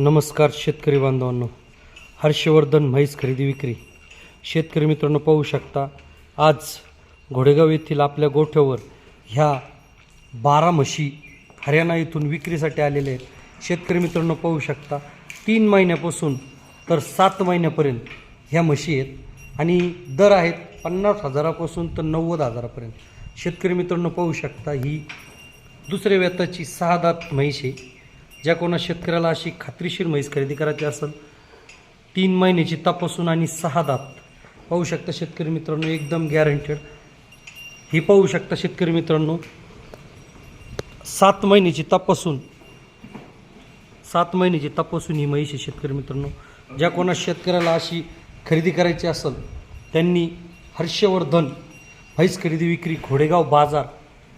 नमस्कार शेतकरी बांधवांनो. हर्षवर्धन म्हैस खरेदी विक्री. शेतकरी मित्रांनो पाहू शकता आज घोडेगाव येथील आपल्या गोठ्यावर ह्या बारा म्हशी हरियाणा इथून विक्रीसाठी आलेल्या आहेत. शेतकरी मित्रांनो पाहू शकता तीन महिन्यापासून तर सात महिन्यापर्यंत ह्या म्हशी आहेत आणि दर आहेत पन्नास हजारापासून तर नव्वद हजारापर्यंत. शेतकरी मित्रांनो पाहू शकता ही दुसऱ्या व्यताची सहा दात म्हैस आहे. ज्या कोणा शेतकऱ्याला अशी खात्रीशीर म्हैस खरेदी करायची असेल तीन महिन्याची तपासून आणि सहा दात पाहू शकता शेतकरी मित्रांनो एकदम गॅरंटेड ही पाहू शकता शेतकरी मित्रांनो सात महिन्याची तपासून सात महिन्याची तपासून ही म्हैस आहे शेतकरी मित्रांनो. ज्या कोणा शेतकऱ्याला अशी खरेदी करायची असेल त्यांनी हर्षवर्धन म्हैस खरेदी विक्री घोडेगाव बाजार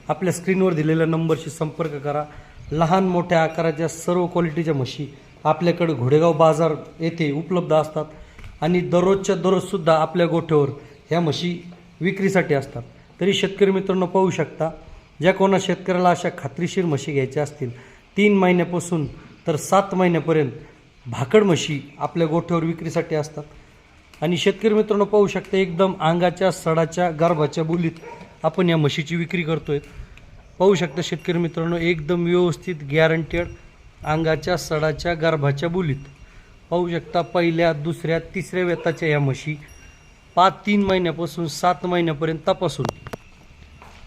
आपल्या स्क्रीनवर दिलेल्या नंबरशी संपर्क करा. लहान मोठ्या आकाराच्या सर्व क्वालिटीच्या म्हशी आपल्याकडे घोडेगाव बाजार येथे उपलब्ध असतात आणि दररोजच्या दररोजसुद्धा आपल्या गोठ्यावर ह्या म्हशी विक्रीसाठी असतात. तरी शेतकरी मित्रांनो पाहू शकता ज्या कोणा शेतकऱ्याला अशा खात्रीशीर म्हशी घ्यायच्या असतील तीन महिन्यापासून तर सात महिन्यापर्यंत भाकड म्हशी आपल्या गोठ्यावर विक्रीसाठी असतात. आणि शेतकरी मित्रांनो पाहू शकता एकदम अंगाच्या सडाच्या गर्भाच्या बोलीत आपण या म्हशीची विक्री करतोय. पाहू शकता शेतकरी मित्रांनो एकदम व्यवस्थित गॅरंटेड अंगाच्या सडाच्या गर्भाच्या बोलीत. पाहू शकता पहिल्या दुसऱ्या तिसऱ्या वेताच्या या म्हशी पाच तीन महिन्यापासून सात महिन्यापर्यंत तपासून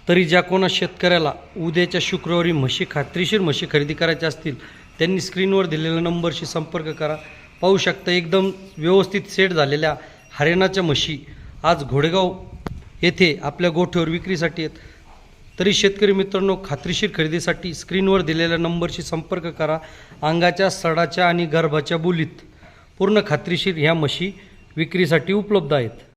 तरी ज्या कोणा शेतकऱ्याला उद्याच्या शुक्रवारी म्हशी खात्रीशीर म्हशी खरेदी करायच्या असतील त्यांनी स्क्रीनवर दिलेल्या नंबरशी संपर्क करा. पाहू शकता एकदम व्यवस्थित सेट झालेल्या हरियाणाच्या म्हशी आज घोडेगाव येथे आपल्या गोठ्यावर विक्रीसाठी आहेत. तरी शेतकरी मित्रांनो खात्रीशीर खरेदीसाठी स्क्रीनवर दिलेल्या नंबरशी संपर्क करा. अंगाच्या सडाच्या आणि गर्भाच्या बोलीत पूर्ण खात्रीशीर ह्या म्हशी विक्रीसाठी उपलब्ध आहेत.